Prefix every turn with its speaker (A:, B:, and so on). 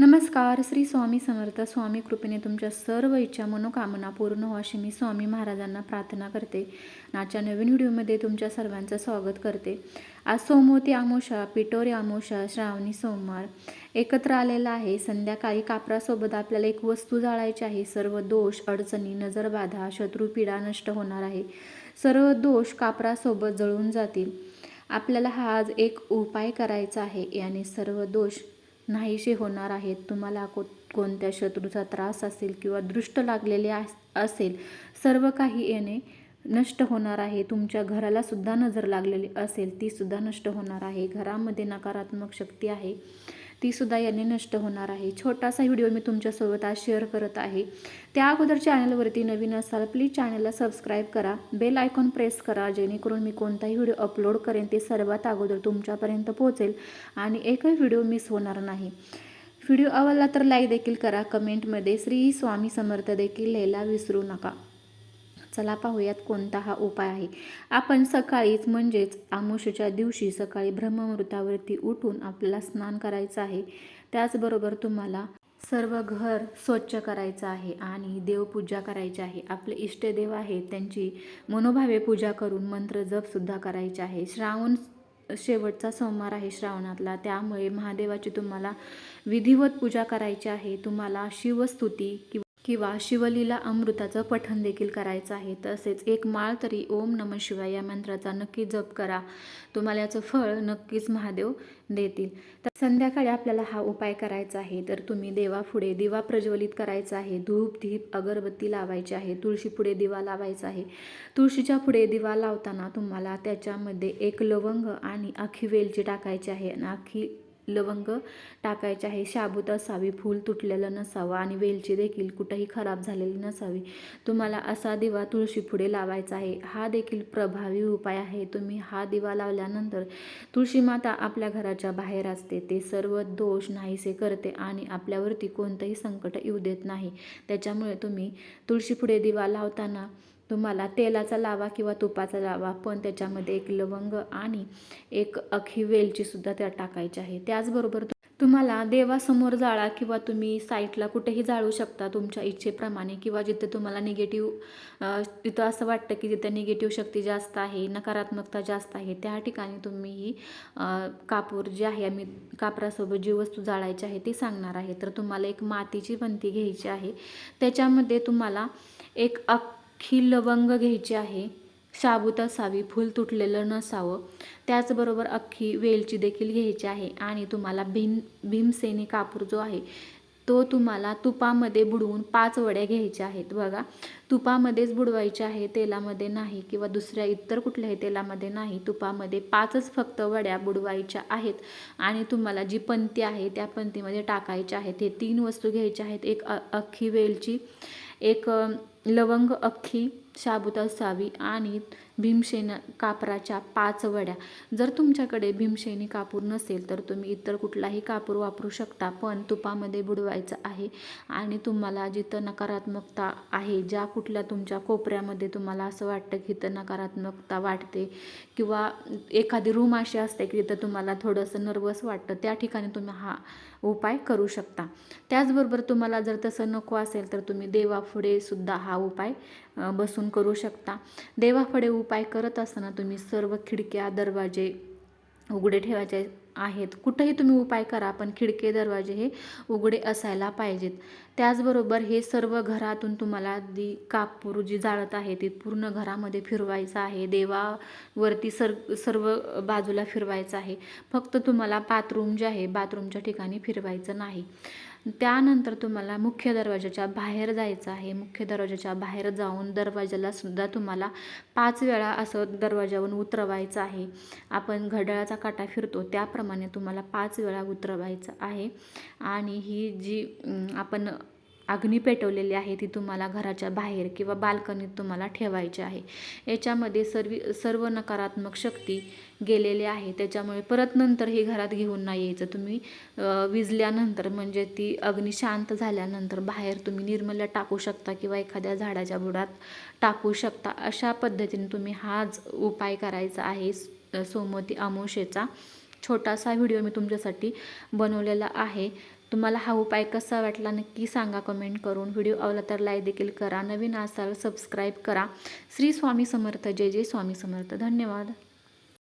A: नमस्कार श्री स्वामी समर्थ स्वामी कृपेने तुमच्या सर्व इच्छा मनोकामना पूर्ण हो अशी मी स्वामी महाराजांना प्रार्थना करते. आजच्या नवीन व्हिडिओमध्ये तुमच्या सर्वांचं स्वागत करते. आज सोमवती आमोशा पिटोरी आमोशा श्रावणी सोमवार. एकत्र आलेला आहे. संध्याकाळी कापरासोबत आपल्याला एक वस्तू जाळायची आहे. सर्व दोष अडचणी नजरबाधा शत्रुपीडा नष्ट होणार आहे. सर्व दोष कापरासोबत जळून जातील. आपल्याला हा आज एक उपाय करायचा आहे. याने सर्व दोष नाहीसे होणार आहेत. तुम्हाला को कोणत्या शत्रूचा त्रास असेल किंवा दृष्ट लागलेले अस- असेल सर्व काही येणे नष्ट होणार आहे. तुमच्या घराला सुद्धा नजर लागलेली असेल ती सुद्धा नष्ट होणार आहे. घरामध्ये नकारात्मक शक्ती आहे. ती सुद्धा याने नष्ट होणार आहे. छोटासा व्हिडिओ मी तुमच्यासोबत आज शेअर करत आहे. त्या अगोदर चॅनलवरती नवीन असाल प्लीज चॅनलला सबस्क्राईब करा. बेल आयकॉन प्रेस करा जेणेकरून मी कोणताही व्हिडिओ अपलोड करेन ते सर्वात अगोदर तुमच्यापर्यंत पोहोचेल आणि एकही व्हिडिओ मिस होणार नाही. व्हिडिओ आवडला तर लाईक देखील करा. कमेंटमध्ये श्री स्वामी समर्थ देखील लिहायला विसरू नका. चला पाहूयात कोणता हा उपाय आहे. आपण सकाळीच म्हणजेच आमुषच्या दिवशी सकाळी ब्रह्ममुहूर्तावरती उठून आपल्याला स्नान करायचं आहे. त्याचबरोबर तुम्हाला सर्व घर स्वच्छ करायचं आहे आणि देवपूजा करायची आहे. आपले इष्टदेव आहेत त्यांची मनोभावे पूजा करून मंत्र जपसुद्धा करायचे आहे. श्रावण शेवटचा सोमवार आहे श्रावणातला त्यामुळे महादेवाची तुम्हाला विधिवत पूजा करायची आहे. तुम्हाला शिवस्तुती किंवा किंवा शिवलीला अमृताचं पठण देखील करायचं आहे तसेच एक माळ तरी ओम नम शिवाय या मंत्राचा नक्की जप करा. तुम्हाला याचं फळ नक्कीच महादेव देतील. तर संध्याकाळी आपल्याला हा उपाय करायचा आहे. तर तुम्ही देवापुढे दिवा प्रज्वलित करायचा आहे. धूप धीप अगरबत्ती लावायची आहे. तुळशीपुढे दिवा लावायचा आहे. तुळशीच्या पुढे दिवा लावताना तुम्हाला त्याच्यामध्ये एक लवंग आणि आखी वेलची टाकायची आहे आणि आखी लवंग टाकायचे आहे. शाबूत असावी फूल तुटलेलं नसावं आणि वेलची देखील कुठंही खराब झालेली नसावी. तुम्हाला असा दिवा तुळशी पुढे लावायचा आहे. हा देखील प्रभावी उपाय आहे. तुम्ही हा दिवा लावल्यानंतर तुळशी माता आपल्या घराच्या बाहेर असते. ते सर्व दोष नाहीसे करते आणि आपल्यावरती कोणतंही संकट येऊ देत नाही. त्याच्यामुळे तुम्ही तुळशी पुढे दिवा लावताना तुम्हाला तेलाचा लावा किंवा तुपाचा लावा पण त्याच्यामध्ये एक लवंग आणि एक अख्खी वेलचीसुद्धा त्या टाकायची आहे. त्याचबरोबर तुम्हाला देवासमोर जाळा किंवा तुम्ही साईटला कुठेही जाळू शकता तुमच्या इच्छेप्रमाणे किंवा जिथे तुम्हाला निगेटिव्ह तिथं असं वाटतं की जिथे निगेटिव्ह शक्ती जास्त आहे नकारात्मकता जास्त आहे त्या ठिकाणी तुम्ही ही कापूर जे आहे आम्ही कापरासोबत जी वस्तू जाळायची आहे ती सांगणार आहे. तर तुम्हाला एक मातीची पंती घ्यायची आहे. त्याच्यामध्ये तुम्हाला एक अख्खी लवंग घ्यायची आहे. शाबूत असावी फूल तुटलेलं नसावं. त्याचबरोबर अख्खी वेलची देखील घ्यायची आहे. आणि तुम्हाला भीम भीमसेनी कापूर जो आहे तो तुम्हाला तुपामध्ये बुडवून पाच वड्या घ्यायच्या आहेत. बघा तुपामध्येच बुडवायच्या आहे तेलामध्ये नाही किंवा दुसऱ्या इतर कुठल्याही तेलामध्ये नाही तुपामध्ये पाचच फक्त वड्या बुडवायच्या आहेत आणि तुम्हाला जी पंती आहे त्या पंतीमध्ये टाकायच्या आहेत. हे तीन वस्तू घ्यायच्या आहेत. एक अख्खी वेलची एक लवंग अख्खी शाबूत असावी आणि भीमशेन कापराच्या पाच वड्या. जर तुमच्याकडे भीमशेनी कापूर नसेल तर तुम्ही इतर कुठलाही कापूर वापरू शकता पण तुपामध्ये बुडवायचं आहे आणि तुम्हाला जिथं नकारात्मकता आहे ज्या कुठल्या तुमच्या कोपऱ्यामध्ये तुम्हाला असं वाटतं की इथं नकारात्मकता वाटते किंवा एखादी रूम अशी असते की तिथं तुम्हाला थोडंसं नर्वस वाटतं त्या ठिकाणी तुम्ही हा उपाय करू शकता. त्याचबरोबर तुम्हाला जर तसं नको असेल तर तुम्ही देवापुढे सुद्धा हा उपाय बसून करू शकता. देवापुढे उपाय करत असताना तुम्ही सर्व खिडक्या दरवाजे उघडे ठेवायचे आहेत. कुठंही तुम्ही उपाय करा पण खिडके दरवाजे हे उघडे असायला पाहिजेत. त्याचबरोबर हे सर्व घरातून तुम्हाला दी कापूर जी जाळत आहे ती पूर्ण घरामध्ये फिरवायचं आहे. देवावरती सर सर्व बाजूला फिरवायचं आहे. फक्त तुम्हाला बाथरूम जे आहे बाथरूमच्या ठिकाणी फिरवायचं नाही. त्यानंतर तुम्हाला मुख्य दरवाजाच्या बाहेर जायचं आहे. मुख्य दरवाजाच्या बाहेर जाऊन दरवाजाला सुद्धा तुम्हाला पाच वेळा असं दरवाजावरून उतरवायचं आहे. आपण घड्याळाचा काटा फिरतो त्याप्रमाणे तुम्हाला पाच वेळा उतरवायचं आहे. आणि ही जी आपण अग्नी पेटवलेली आहे ती तुम्हाला घराच्या बाहेर किंवा बाल्कनीत तुम्हाला ठेवायची आहे. याच्यामध्ये सर्व सर्व नकारात्मक शक्ती गेलेली आहे. त्याच्यामुळे परत नंतर हे घरात घेऊन नाही यायचं. तुम्ही विजल्यानंतर म्हणजे ती अग्नी शांत झाल्यानंतर बाहेर तुम्ही निर्मल्या टाकू शकता किंवा एखाद्या झाडाच्या बुडात टाकू शकता. अशा पद्धतीने तुम्ही हाच उपाय करायचा आहे. सोमती सोमवती छोटासा व्हिडिओ मी तुमच्यासाठी बनवलेला आहे. तुम्हाला हा उपाय कसा वाटला नक्की सांगा कमेंट करून. व्हिडिओ आवला तर लाईक देखील करा. नवीन असाल सबस्क्राईब करा. श्री स्वामी समर्थ. जय जय स्वामी समर्थ. धन्यवाद.